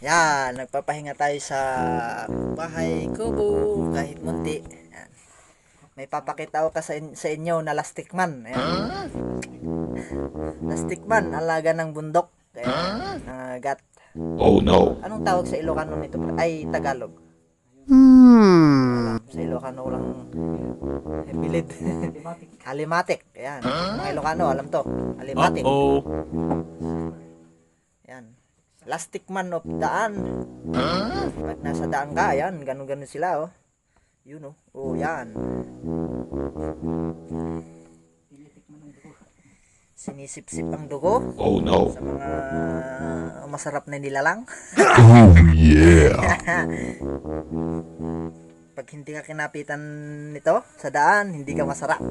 Yan, nagpapahinga tayo sa bahay kubo kahit munti. Yan. May papakita ako ka sa, in- sa inyo na lastic man. Ayan. Lastic man, alaga ng bundok. Ayan, nangagat. Oh no. Anong tawag sa Ilocano nito? Ay, Tagalog. Alam, sa Ilocano lang bilid. Alimatic. Ayan. Mga Ilocano, alam to. Alimatic. Uh-oh. Plastic man of daan. Pag nasa daan ka, yan. Ganun-ganun sila, oh. Yun, oh. Oh, yan. Sinisip-sip ang dugo Oh no. sa mga masarap na nilalang. Oh yeah. Pag hindi ka kinapitan nito sa daan, hindi ka masarap.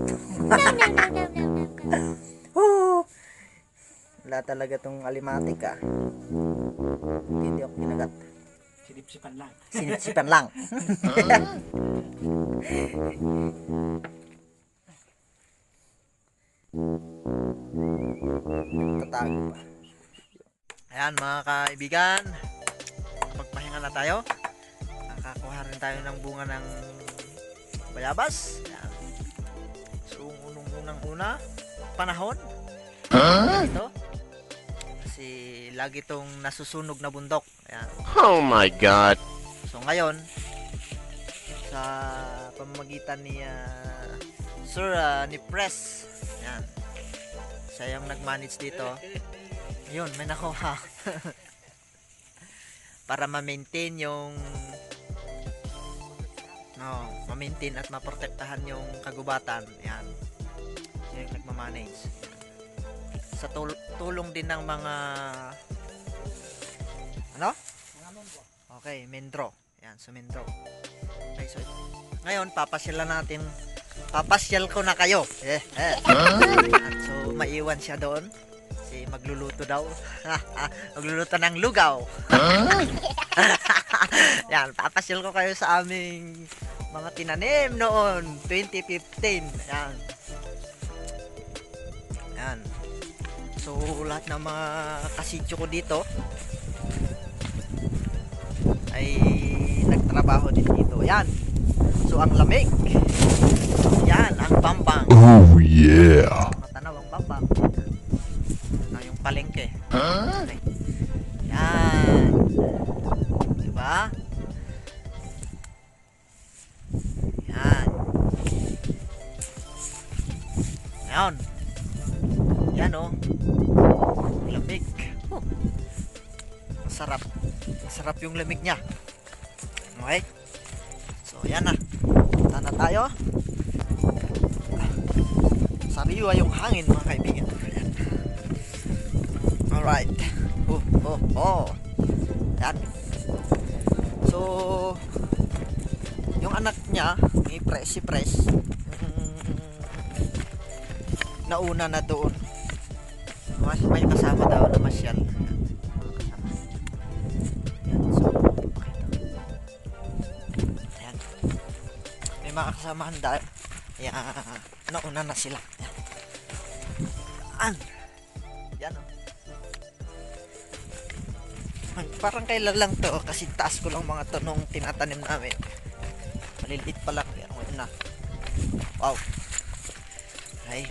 Woo! Wala talaga tong alimatic, ah. Hindi ako kinagat. Sinipsipan lang. Sinisipan lang. Tatago pa. Ayan mga kaibigan, magpahinga na tayo. Nakakuha rin tayo ng bunga ng bayabas. Ayan. So, unang-unang una, panahon. Ito. Kasi lagi tong nasusunog na bundok. Ayan. Oh my god. So ngayon, sa pamamagitan ni ah, Sir ah, ni Press, yan. Siya yung nag-manage dito. Yun, may nakuha. Para ma-maintain yung no, ma-maintain at maprotektahan yung kagubatan. Yan. Siya yung nagmamanage. Sa tul- tulong din ng mga ano? Okay, Mendro. Yan, sa Mendro. Okay, so ngayon papasyalan natin. Papasyal ko na kayo. Eh, eh. Yan, so maiwan siya doon. Si magluluto daw. magluluto ng lugaw. Yan, papasyal ko kayo sa aming mga tinanim noon, 2015. Yan. Yan. So, lahat ng mga kasidyo ko dito, ay nagtrabaho din dito. Yan. So ang lamig. Yan, ang bambang. Oh yeah. Matanaw ang bambang. Na yung palengke. Okay. Yan. Diba? Yan. Yan. Yan oh. Lamig. Oh. Masarap. Masarap yung lamig niya. Okay? So, yan na. Punta na tayo. Sariwa yung hangin, mga kaibigan. Alright. Oh, oh, oh. Yan. So, yung anak niya, ni Press, si Press, yung nauna na doon. Mas may kasama daw na masyal. Ayan, so, pakita. Ayan. May mga kasamahan dahil. Ayan, nauna na sila. Ayan. Yan o. Parang kailan lang to kasi taas ko lang mga to tinatanim namin. Maliliit pa lang. Yan, una. Wow. Ay,